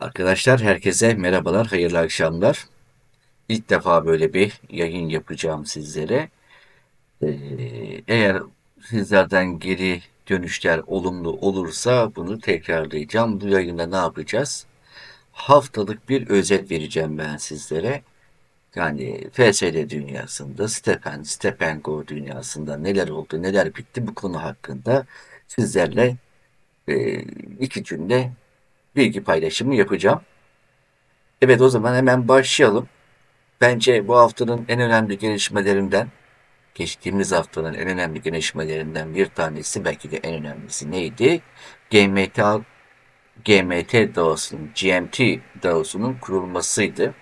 Arkadaşlar herkese merhabalar, hayırlı akşamlar. İlk defa böyle bir yayın yapacağım sizlere. Ee, eğer sizlerden geri dönüşler olumlu olursa bunu tekrarlayacağım. Bu yayında ne yapacağız? Haftalık bir özet vereceğim ben sizlere. Yani FSD dünyasında, Stepen, Stepenko dünyasında neler oldu, neler bitti bu konu hakkında sizlerle e, iki cümle bilgi paylaşımı yapacağım. Evet o zaman hemen başlayalım. Bence bu haftanın en önemli gelişmelerinden, geçtiğimiz haftanın en önemli gelişmelerinden bir tanesi, belki de en önemlisi neydi? GMT, GMT DAO'sunun, GMT DAO'sunun kurulmasıydı.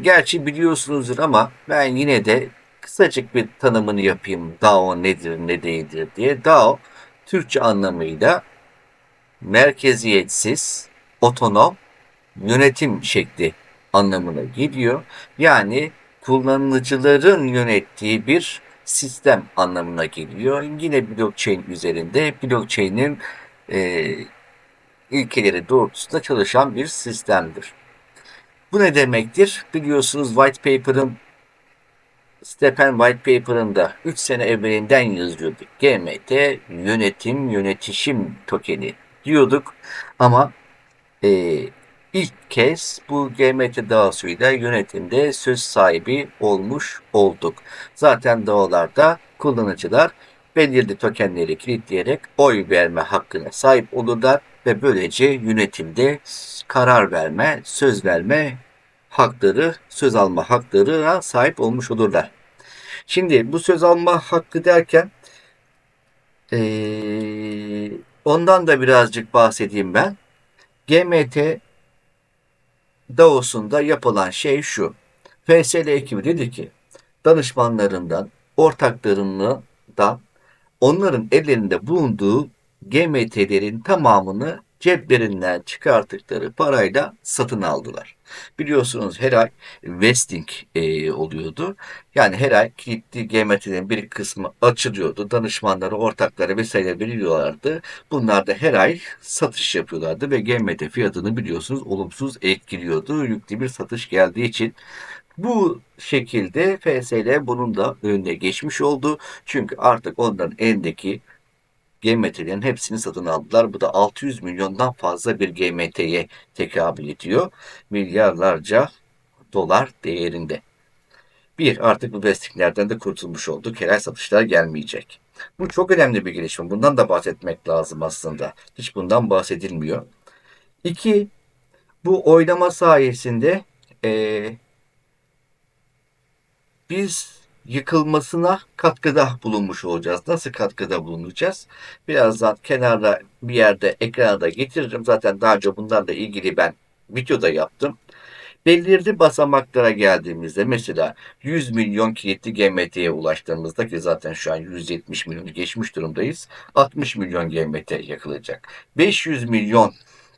Gerçi biliyorsunuzdur ama ben yine de kısacık bir tanımını yapayım. DAO nedir, ne değildir diye. DAO, Türkçe anlamıyla merkeziyetsiz, otonom, yönetim şekli anlamına geliyor. Yani kullanıcıların yönettiği bir sistem anlamına geliyor. Yine blockchain üzerinde blockchain'in e, ilkeleri doğrultusunda çalışan bir sistemdir. Bu ne demektir? Biliyorsunuz white paper'ın Stepen White Paper'ında 3 sene evvelinden yazıyorduk. GMT yönetim yönetişim tokeni diyorduk. Ama e, ilk kez bu GMT DAO'suyla yönetimde söz sahibi olmuş olduk. Zaten DAO'larda kullanıcılar belirli tokenleri kilitleyerek oy verme hakkına sahip olurlar ve böylece yönetimde karar verme, söz verme hakları, söz alma haklarına sahip olmuş olurlar. Şimdi bu söz alma hakkı derken ee, ondan da birazcık bahsedeyim ben. GMT DAO'sunda yapılan şey şu. FSL ekibi dedi ki danışmanlarından, ortaklarından onların ellerinde bulunduğu GMT'lerin tamamını ceplerinden çıkarttıkları parayla satın aldılar. Biliyorsunuz her ay vesting e, oluyordu. Yani her ay kilitli GMT'lerin bir kısmı açılıyordu. Danışmanları, ortakları vesaire veriyorlardı. Bunlar da her ay satış yapıyorlardı ve GMT fiyatını biliyorsunuz olumsuz etkiliyordu. Yüklü bir satış geldiği için bu şekilde FSL bunun da önüne geçmiş oldu. Çünkü artık onların elindeki GMT'lerin hepsini satın aldılar. Bu da 600 milyondan fazla bir GMT'ye tekabül ediyor. Milyarlarca dolar değerinde. Bir, artık bu vestiklerden de kurtulmuş olduk. Helal satışlar gelmeyecek. Bu çok önemli bir gelişme. Bundan da bahsetmek lazım aslında. Hiç bundan bahsedilmiyor. İki, bu oylama sayesinde ee, biz yıkılmasına katkıda bulunmuş olacağız. Nasıl katkıda bulunacağız? Birazdan kenarda bir yerde ekrana getiririm. Zaten daha önce bunlarla ilgili ben videoda yaptım. Belirli basamaklara geldiğimizde mesela 100 milyon kilitli GMT'ye ulaştığımızda ki zaten şu an 170 milyonu geçmiş durumdayız. 60 milyon GMT yakılacak. 500 milyon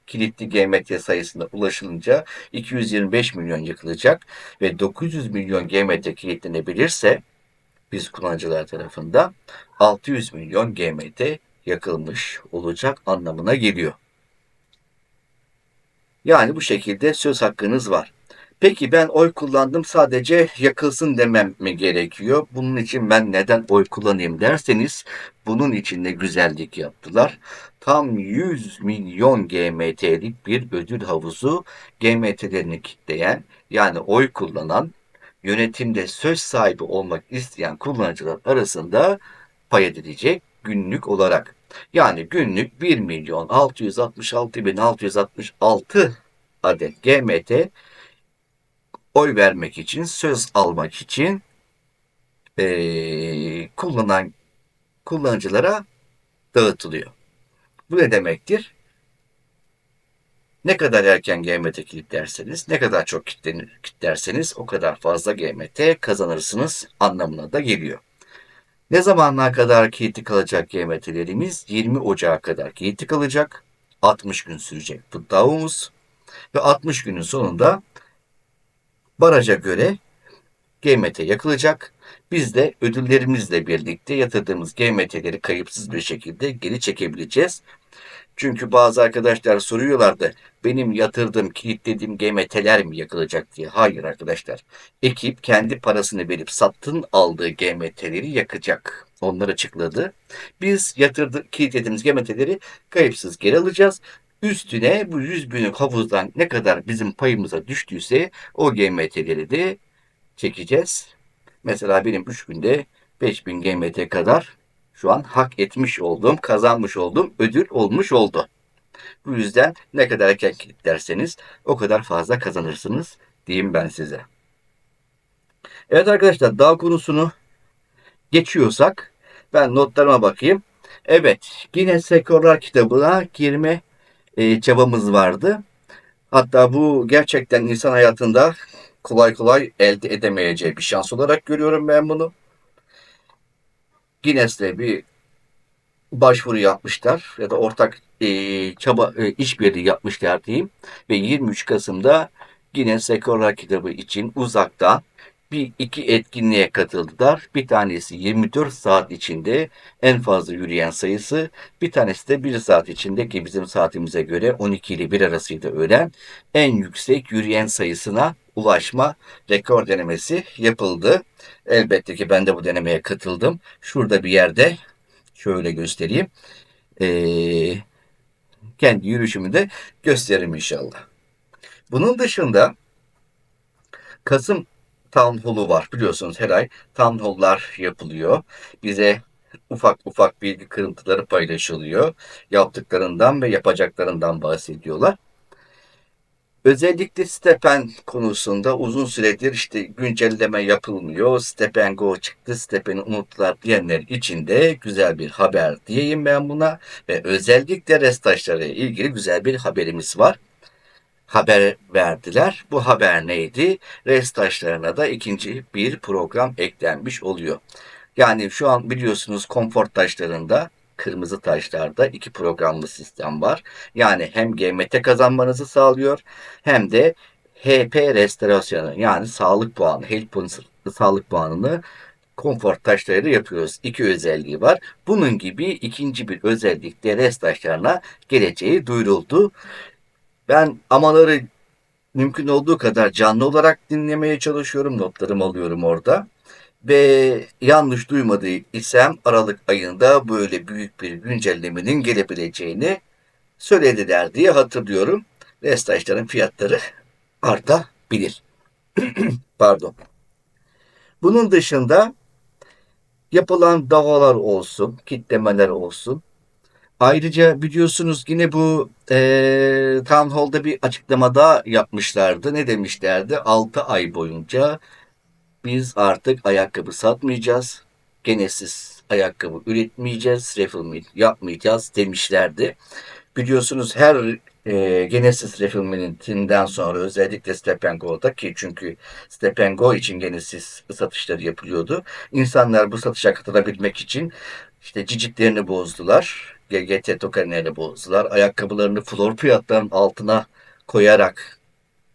kilitli GMT sayısına ulaşılınca 225 milyon yıkılacak ve 900 milyon GMT kilitlenebilirse biz kullanıcılar tarafından 600 milyon GMT yakılmış olacak anlamına geliyor. Yani bu şekilde söz hakkınız var. Peki ben oy kullandım sadece yakılsın demem mi gerekiyor? Bunun için ben neden oy kullanayım derseniz bunun için de güzellik yaptılar. Tam 100 milyon GMT'lik bir ödül havuzu GMT'lerini kitleyen yani oy kullanan yönetimde söz sahibi olmak isteyen kullanıcılar arasında pay edilecek günlük olarak. Yani günlük 1 milyon 666 bin 666 adet GMT oy vermek için, söz almak için e, kullanan kullanıcılara dağıtılıyor. Bu ne demektir? Ne kadar erken GMT kilitlerseniz, ne kadar çok kilitlerseniz o kadar fazla GMT kazanırsınız anlamına da geliyor. Ne zamanlar kadar kilitli kalacak GMT'lerimiz? 20 Ocağı kadar kilitli kalacak. 60 gün sürecek bu davumuz. Ve 60 günün sonunda baraja göre GMT yakılacak. Biz de ödüllerimizle birlikte yatırdığımız GMT'leri kayıpsız bir şekilde geri çekebileceğiz. Çünkü bazı arkadaşlar soruyorlardı. Benim yatırdığım, kilitlediğim GMT'ler mi yakılacak diye. Hayır arkadaşlar. Ekip kendi parasını verip sattın aldığı GMT'leri yakacak. Onları açıkladı. Biz yatırdık, kilitlediğimiz GMT'leri kayıpsız geri alacağız. Üstüne bu 100 binlik havuzdan ne kadar bizim payımıza düştüyse o GMT'leri de çekeceğiz. Mesela benim 3 günde 5000 GMT kadar şu an hak etmiş olduğum, kazanmış olduğum ödül olmuş oldu. Bu yüzden ne kadar erken kilitlerseniz o kadar fazla kazanırsınız diyeyim ben size. Evet arkadaşlar dağ konusunu geçiyorsak ben notlarıma bakayım. Evet Guinness Rekorlar kitabına girme e, çabamız vardı. Hatta bu gerçekten insan hayatında kolay kolay elde edemeyeceği bir şans olarak görüyorum ben bunu. Guinness'le bir başvuru yapmışlar ya da ortak e, çaba e, işbirliği yapmışlar diyeyim ve 23 Kasım'da Guinness Rekorlar Kitabı için uzaktan bir iki etkinliğe katıldılar. Bir tanesi 24 saat içinde en fazla yürüyen sayısı, bir tanesi de 1 saat içinde ki bizim saatimize göre 12 ile 1 arasıydı öğlen en yüksek yürüyen sayısına ulaşma rekor denemesi yapıldı. Elbette ki ben de bu denemeye katıldım. Şurada bir yerde şöyle göstereyim. Ee, kendi yürüyüşümü de gösteririm inşallah. Bunun dışında Kasım Town Hall'u var. Biliyorsunuz her ay Town Hall'lar yapılıyor. Bize ufak ufak bilgi kırıntıları paylaşılıyor. Yaptıklarından ve yapacaklarından bahsediyorlar. Özellikle Stepen konusunda uzun süredir işte güncelleme yapılmıyor. Stepen Go çıktı, Stepen'i unuttular diyenler için de güzel bir haber diyeyim ben buna. Ve özellikle restaşlara ilgili güzel bir haberimiz var. Haber verdiler. Bu haber neydi? Restaşlarına da ikinci bir program eklenmiş oluyor. Yani şu an biliyorsunuz konfor taşlarında kırmızı taşlarda iki programlı sistem var. Yani hem GMT kazanmanızı sağlıyor hem de HP restorasyonu yani sağlık puanı, health sağlık puanını konfor taşlarıyla yapıyoruz. İki özelliği var. Bunun gibi ikinci bir özellik de rest taşlarına geleceği duyuruldu. Ben amaları mümkün olduğu kadar canlı olarak dinlemeye çalışıyorum. Notlarımı alıyorum orada. Ve yanlış duymadığı isem Aralık ayında böyle büyük bir güncellemenin gelebileceğini söylediler diye hatırlıyorum. Restaşların fiyatları artabilir. Pardon. Bunun dışında yapılan davalar olsun, kitlemeler olsun. Ayrıca biliyorsunuz yine bu e, Town Hall'da bir açıklamada yapmışlardı. Ne demişlerdi? 6 ay boyunca biz artık ayakkabı satmayacağız. Genesiz ayakkabı üretmeyeceğiz. Refillment yapmayacağız demişlerdi. Biliyorsunuz her e, Genesis Refillment'inden sonra özellikle Step Go'da ki çünkü Step Go için Genesis satışları yapılıyordu. İnsanlar bu satışa katılabilmek için işte cicitlerini bozdular. GGT tokenlerini bozdular. Ayakkabılarını floor fiyatların altına koyarak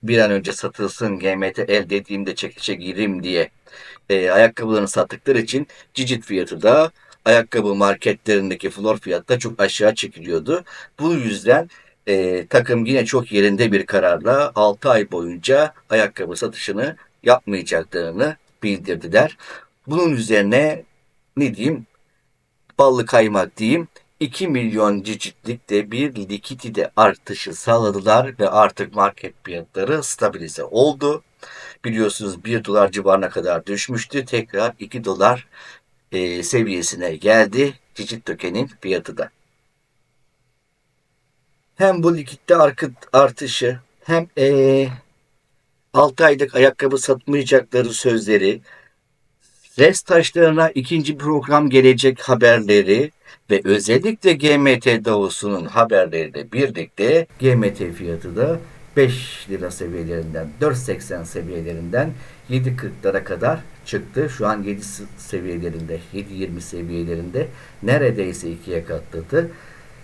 bir an önce satılsın GMT elde edeyim çekişe gireyim diye e, ayakkabılarını sattıkları için cicit fiyatı da ayakkabı marketlerindeki floor fiyatı da çok aşağı çekiliyordu. Bu yüzden e, takım yine çok yerinde bir kararla 6 ay boyunca ayakkabı satışını yapmayacaklarını bildirdiler. Bunun üzerine ne diyeyim ballı kaymak diyeyim 2 milyon cicitlikte bir likidite artışı sağladılar ve artık market fiyatları stabilize oldu. Biliyorsunuz 1 dolar civarına kadar düşmüştü. Tekrar 2 dolar e, seviyesine geldi cicit tokenin fiyatı da. Hem bu likitte artışı hem e, 6 aylık ayakkabı satmayacakları sözleri, rest taşlarına ikinci program gelecek haberleri ve özellikle GMT Davusu'nun haberleriyle birlikte GMT fiyatı da 5 lira seviyelerinden 4.80 seviyelerinden 7.40'lara kadar çıktı. Şu an 7 seviyelerinde 7.20 seviyelerinde neredeyse ikiye katladı.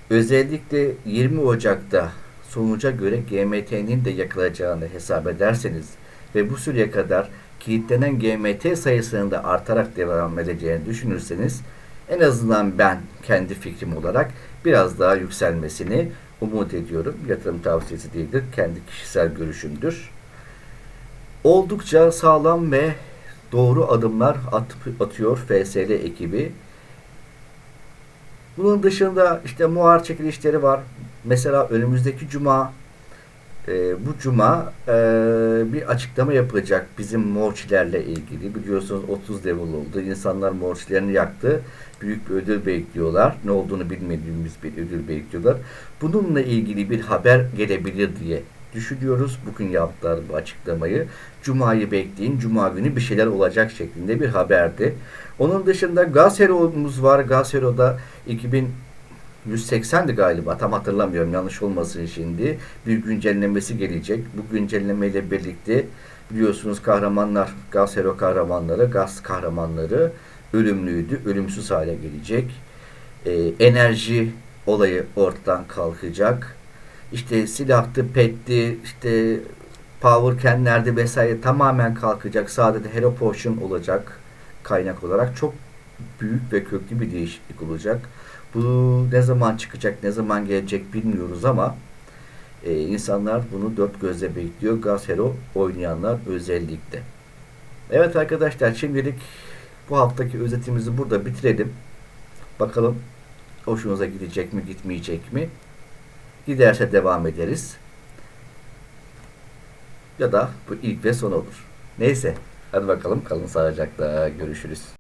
Özellikle 20 Ocak'ta sonuca göre GMT'nin de yakılacağını hesap ederseniz ve bu süreye kadar kilitlenen GMT sayısının da artarak devam edeceğini düşünürseniz En azından ben kendi fikrim olarak biraz daha yükselmesini umut ediyorum. Yatırım tavsiyesi değildir. Kendi kişisel görüşümdür. Oldukça sağlam ve doğru adımlar at- atıyor FSL ekibi. Bunun dışında işte muhar çekilişleri var. Mesela önümüzdeki cuma e, bu cuma e, bir açıklama yapılacak bizim morçilerle ilgili. Biliyorsunuz 30 level oldu. İnsanlar morçilerini yaktı. Büyük bir ödül bekliyorlar. Ne olduğunu bilmediğimiz bir ödül bekliyorlar. Bununla ilgili bir haber gelebilir diye düşünüyoruz. Bugün yaptılar bu açıklamayı. Cuma'yı bekleyin. Cuma günü bir şeyler olacak şeklinde bir haberdi. Onun dışında Gaz var. Gaz Hero'da 2000 180'di galiba tam hatırlamıyorum yanlış olmasın şimdi bir güncellemesi gelecek. Bu güncellemeyle birlikte biliyorsunuz kahramanlar gaz hero kahramanları gaz kahramanları ölümlüydü ölümsüz hale gelecek. Ee, enerji olayı ortadan kalkacak. İşte silahtı, petti, işte power can'lerde vesaire tamamen kalkacak. Sadece hero potion olacak kaynak olarak. Çok büyük ve köklü bir değişiklik olacak. Bu ne zaman çıkacak, ne zaman gelecek bilmiyoruz ama e, insanlar bunu dört gözle bekliyor. Gaz Hero oynayanlar özellikle. Evet arkadaşlar şimdilik bu haftaki özetimizi burada bitirelim. Bakalım hoşunuza gidecek mi, gitmeyecek mi? Giderse devam ederiz. Ya da bu ilk ve son olur. Neyse. Hadi bakalım kalın sağlıcakla görüşürüz.